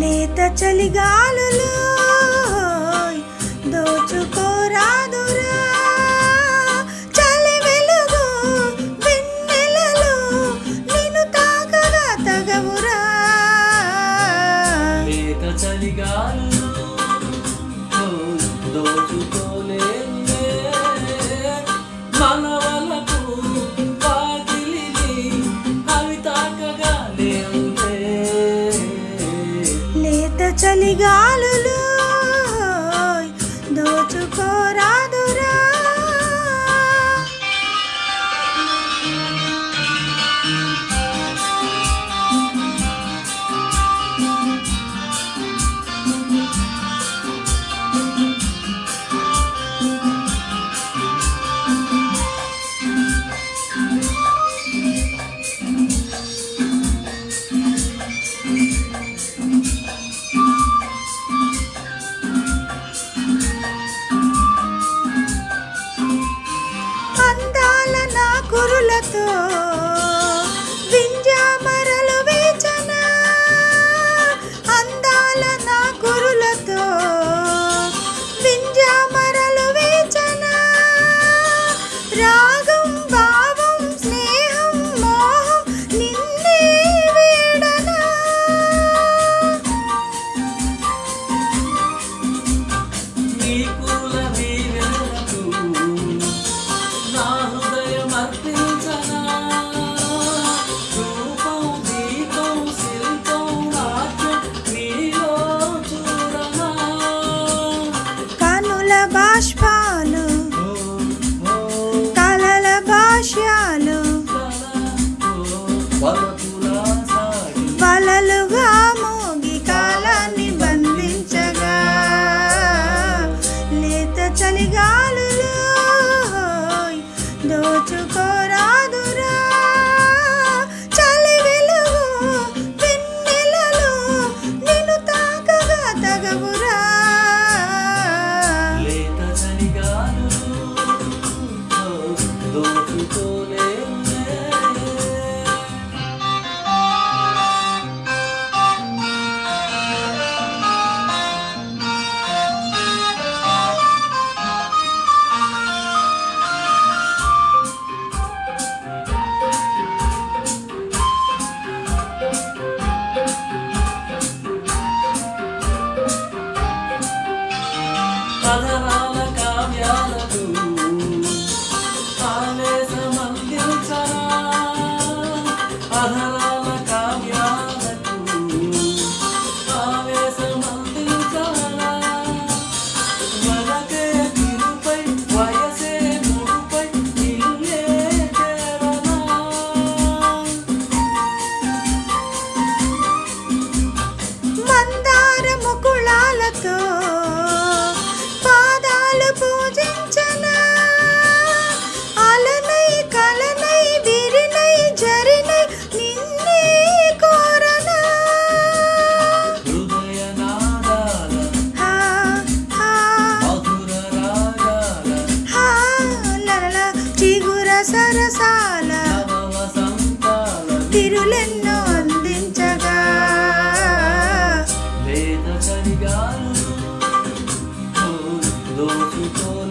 లేత చలిగాలులు దోచుకోరాదురా. చలి వెలుగు వెన్నెలలో దోచుకో చలిగాలులు దోచుకోరాదు చిగురులతో వింజామరలు వేచన అందాల నా గురులతో వింజామరలు వేచన రాగం భావం స్నేహం మోహం నిన్నే వేడనా. నీకు baş pan. Tito. সাধারণ গান দোষিত